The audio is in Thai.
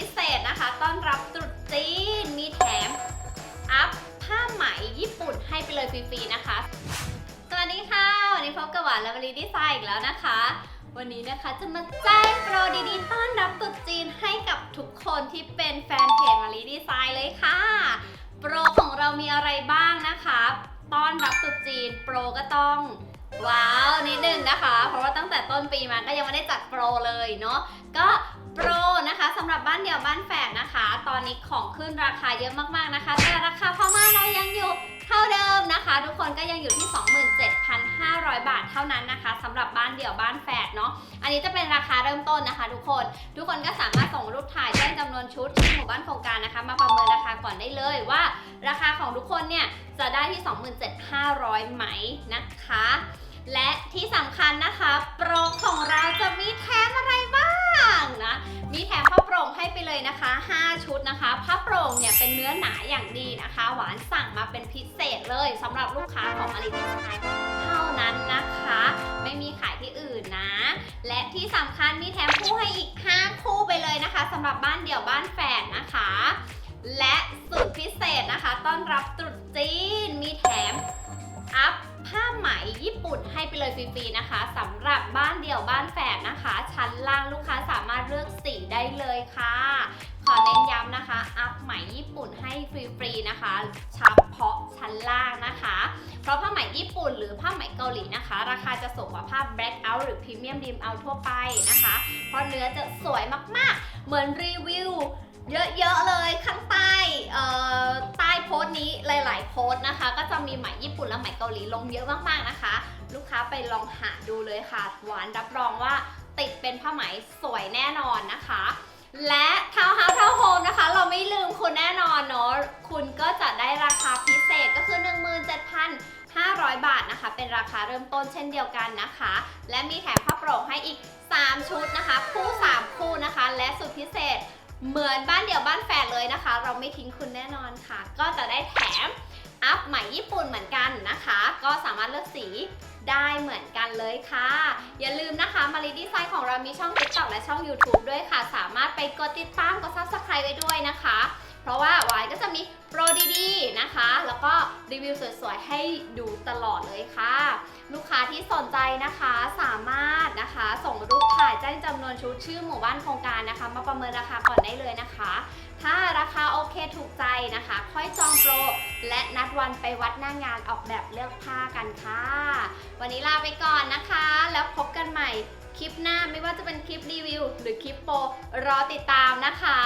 พิเศษนะคะ ต้อนรับตรุษจีน มีแถม อัพผ้าไหมญี่ปุ่นให้ไปเลยฟรีๆนะคะ สวัสดีค่ะ วันนี้พบกับหวานและวลีดีไซน์อีกแล้วนะคะ วันนี้นะคะจะมาแจ้งโปรดีๆ ต้อนรับตรุษจีนให้กับทุกคนที่เป็นแฟนเพจมารีดีไซน์เลยค่ะ โปรของเรามีอะไรบ้างนะคะ ต้อนรับตรุษจีน โปรก็ต้องว้าวนิดนึงนะคะ เพราะว่าตั้งแต่ต้นปีมาก็ยังไม่ได้จัดโปรเลยเนาะก็ โปรนะคะสำหรับบ้านเดี่ยวบ้านแฝดนะคะ ตอนนี้ของขึ้นราคาเยอะมากๆนะคะ แต่ราคาพม่านเรายังอยู่เท่าเดิมนะคะ ทุกคนก็ยังอยู่ที่ 27,500 บาทเท่านั้นนะคะสำหรับบ้านเดี่ยวบ้านแฝดเนาะอันนี้จะเป็นราคาเริ่มต้นนะคะ ทุกคน ทุกคนก็สามารถส่งรูปถ่ายแจ้งจำนวนชุดที่หมู่บ้านโครงการนะคะ มาประเมินราคาก่อนได้เลยว่า ราคาของทุกคนเนี่ยจะได้ที่ 27,500ไหมนะคะ และ 5 ชุดนะคะผ้าโปร่งเนี่ยเป็นเนื้อหนาอย่างดีนะคะ หวานสั่งมาเป็นพิเศษเลยสำหรับลูกค้าของมาริดีไซน์เท่านั้นนะคะ ไม่มีขายที่อื่นนะ และที่สำคัญมีแถมคู่ให้อีก 5 คู่ไปเลยนะคะสำหรับบ้านเดี่ยวบ้านแฝดนะคะ และสุดพิเศษนะคะ ต้อนรับตรุษจีนมีแถมอัพผ้าไหมญี่ปุ่นให้ไปเลยฟรีๆนะคะสำหรับบ้านเดี่ยวบ้านแฝดนะคะ ชั้นล่างลูกค้าสามารถเลือกสีได้เลยค่ะ ปุ่นให้ฟรีๆนะคะเฉพาะชั้นล่างนะคะ เพราะผ้าไหมญี่ปุ่นหรือผ้าไหมเกาหลีนะคะ ราคาจะสูงกว่าผ้า black out หรือ premium dim out ทั่วไปนะคะ เพราะเนื้อจะสวยมากๆ เหมือนรีวิวเยอะๆเลยข้างใต้ใต้โพสต์นี้หลาย ๆ โพสต์นะคะ ก็จะมีไหมญี่ปุ่นและไหมเกาหลีลงเยอะมากๆนะคะ ลูกค้าไปลองหาดูเลยค่ะ หวานรับรองว่าติดเป็นผ้าไหมสวยแน่นอนนะคะ และทา คุณก็จะได้ราคาพิเศษก็คือ 17,500 บาทนะคะ เป็นราคาเริ่มต้นเช่นเดียวกันนะคะ และมีแถมผ้าโปร่งให้อีก 3 ชุดนะคะ คู่ 3 คู่นะคะ และสุดพิเศษเหมือนบ้านเดี่ยวบ้านแฝดเลยนะคะ เราไม่ทิ้งคุณแน่นอนค่ะ ก็จะได้แถมอัพใหม่ญี่ปุ่นเหมือนกันนะคะ ก็สามารถเลือกสีได้เหมือนกันเลยค่ะ อย่าลืมนะคะมารีดีไซน์ของเรามีช่อง TikTok และช่อง YouTube ด้วยค่ะ สามารถไปกดติดตามกด Subscribe ไว้ด้วยนะคะ เพราะว่าวายก็จะมีโปรดีๆนะคะ แล้วก็รีวิวสวยๆ ให้ดูตลอดเลยค่ะ ลูกค้าที่สนใจนะคะสามารถนะคะ ส่งรูปถ่ายแจ้งจำนวนชุดชื่อหมู่บ้านโครงการนะคะ มาประเมินราคาก่อนได้เลยนะคะ ถ้าราคาโอเคถูกใจนะคะ ค่อยจองโปร และนัดวันไปวัดหน้างานออกแบบเลือกผ้ากันค่ะ วันนี้ลาไปก่อนนะคะ แล้วพบกันใหม่คลิปหน้าไม่ว่าจะเป็นคลิปรีวิว หรือคลิปโปรรอติดตามนะคะ